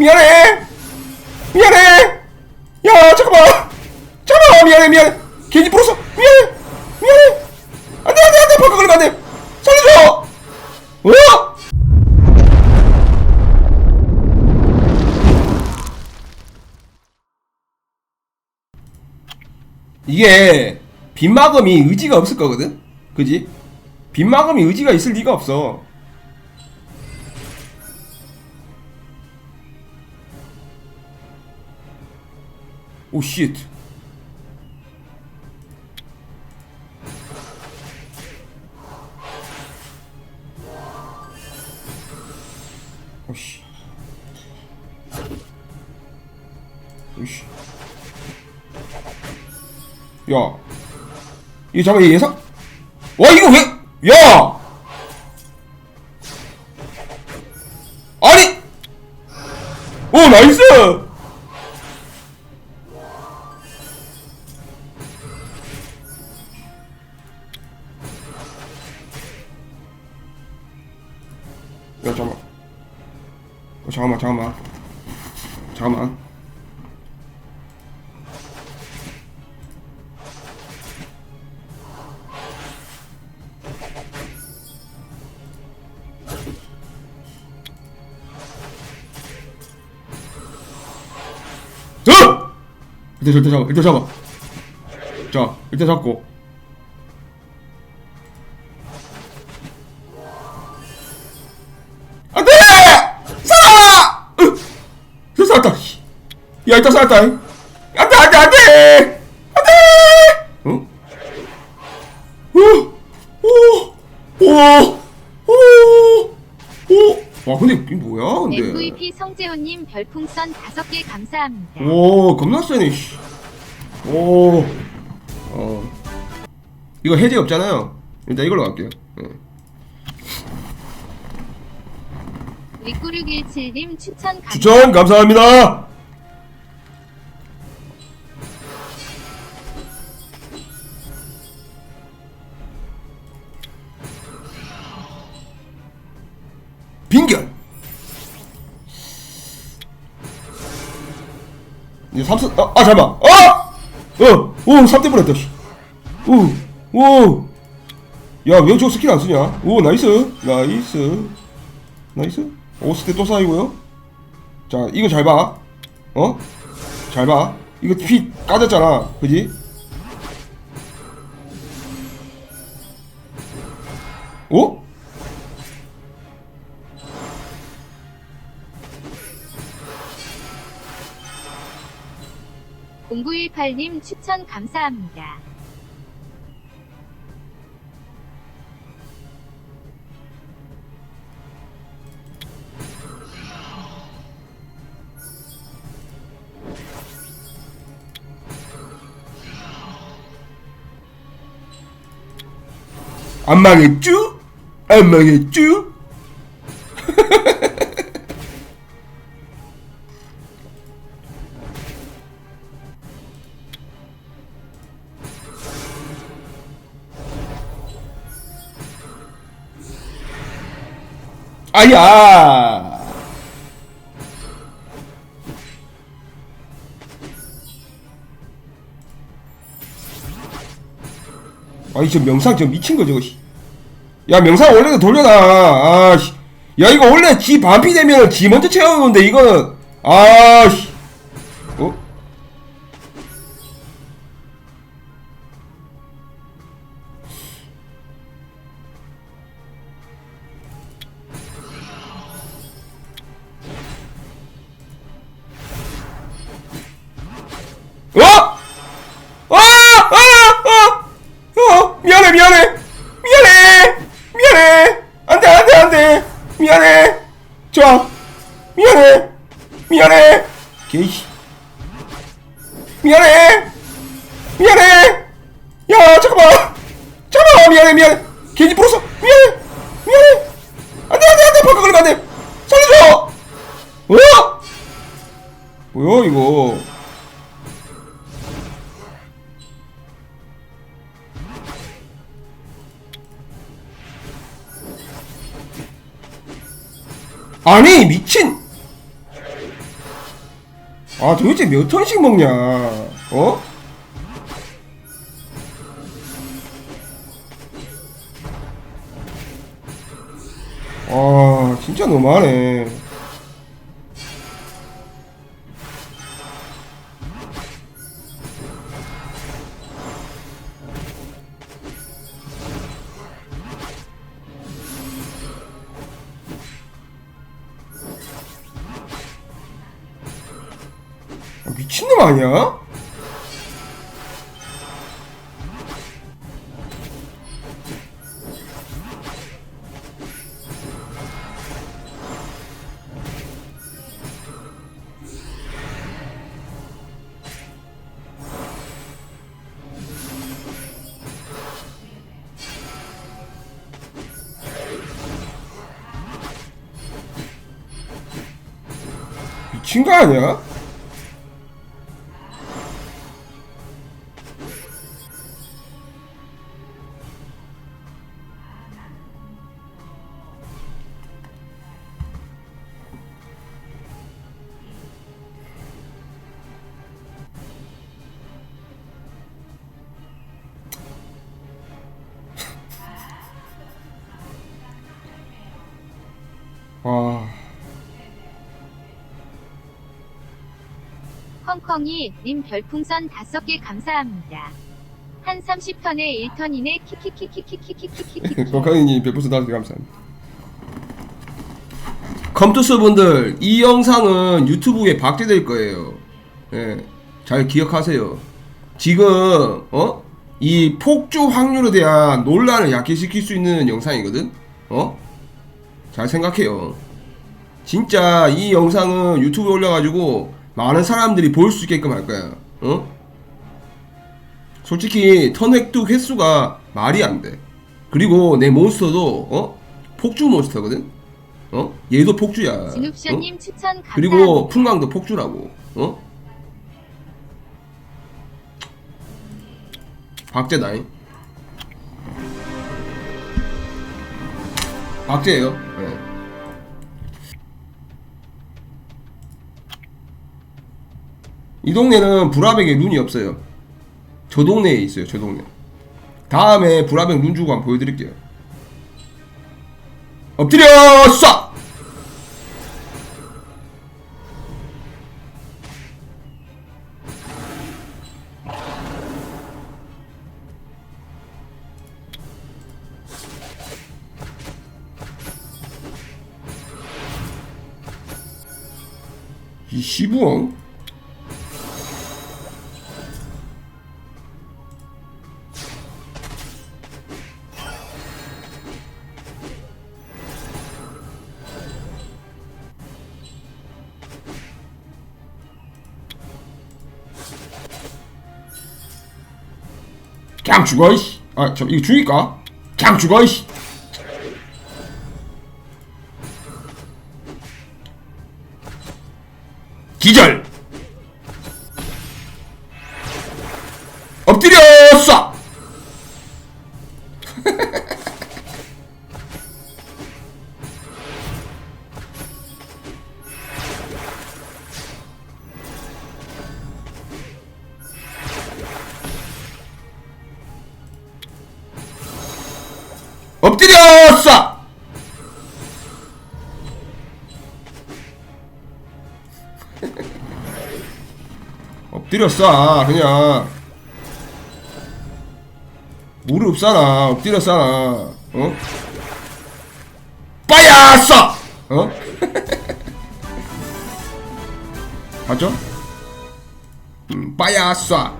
미안해. 미안해. 야 잠깐만. 잠깐만 미안해 미안해. 괜히 풀었어 미안해. 미안해. 안돼 안돼 안돼. 바꿔 걸리면 안돼. 살려줘. 어? 이게 빗마금이 의지가 없을 거거든? 그지? 빗마금이 의지가 있을 리가 없어 오 쉣. 오씨. 오씨. 야. 이거 잠깐 예상? 와 이거 왜? 야. 아니. 오 나이스. 야 잠깐만. 어, 잠깐만 잠깐만. 잠깐만. 자! 일단 일단 잡아 일단 잡아. 자 일단 잡고 야 일단 살았다. 안돼 안돼 안돼 안돼. 어? 오! 오! 오! 오! 오! 와 근데 이게 뭐야 근데? MVP 성재호님 별풍선 5개 감사합니다. 오 겁나 세네. 씨. 오. 어. 이거 해제 없잖아요. 일단 이걸로 갈게요. 예. 리꾸르17님 추천 감사합니다. 추천 감사합니다. 빙결. 이제 삼성 아, 아 잠깐만 아! 어! 오 3대 뻔했다 오! 오! 야왜 저거 스킬 안쓰냐 오 나이스 나이스 나이스 오스테 또 쌓이고요 자 이거 잘봐 어? 잘봐 이거 피 까졌잖아 그지? 오? 0918님 추천 감사합니다. 안 망했쥬? 안 망했쥬? 아야! 아니 저 명상 저 미친 거 저거 씨. 야 명상 원래도 돌려놔 아씨 야 이거 원래 지 반피 되면 지 먼저 채우는데 이거는 아씨 좋아 미안해. 미안해. 개이씨. 미안해. 미안해. 야 잠깐만. 잠깐만. 미안해 미안해. 괜히 풀었어 미안해. 미안해. 안돼 안돼 안돼. 바꿔 걸리면 안돼. 살려줘. 어? 뭐야 이거 아니 미친! 아 도대체 몇 ton씩 먹냐? 어? 아 진짜 너무하네 미친놈 아니야? 미친 거 아니야? 컹컹이 님 별풍선 5개 감사합니다. 한 30턴에 1턴이네 키키키키키키키키키키. 건강이님 별풍선 다섯 개 감사합니다. 컴투스 분들 이 영상은 유튜브에 박제될 거예요. 예, 잘 기억하세요. 지금 어? 이 폭주 확률에 대한 논란을 야기시킬 수 있는 영상이거든. 어? 잘 생각해요. 진짜 이 영상은 유튜브에 올려가지고 많은 사람들이 볼 수 있게끔 할 거야. 어? 솔직히 턴획득 횟수가 말이 안 돼. 그리고 내 몬스터도 어 폭주 몬스터거든. 어 얘도 폭주야. 어? 진욱션님 추천 감사합니다. 그리고 풍광도 폭주라고. 어? 박제다잉. 박제예요. 예. 이 동네는 불화백에 룬이 없어요. 저 동네에 있어요. 저 동네. 다음에 불화백 룬 주고 한번 보여드릴게요. 엎드려 쏴! 이 시부엉? 그냥 죽어 이씨. 아저 이거 죽일까? 그냥 죽어 이씨. 기절. 엎드려 쏴 엎드려 쏴 그냥 무릎 싸나 엎드려 싸나 어? 빠야 쏴 어? 봤죠? 음, 빠야 쏴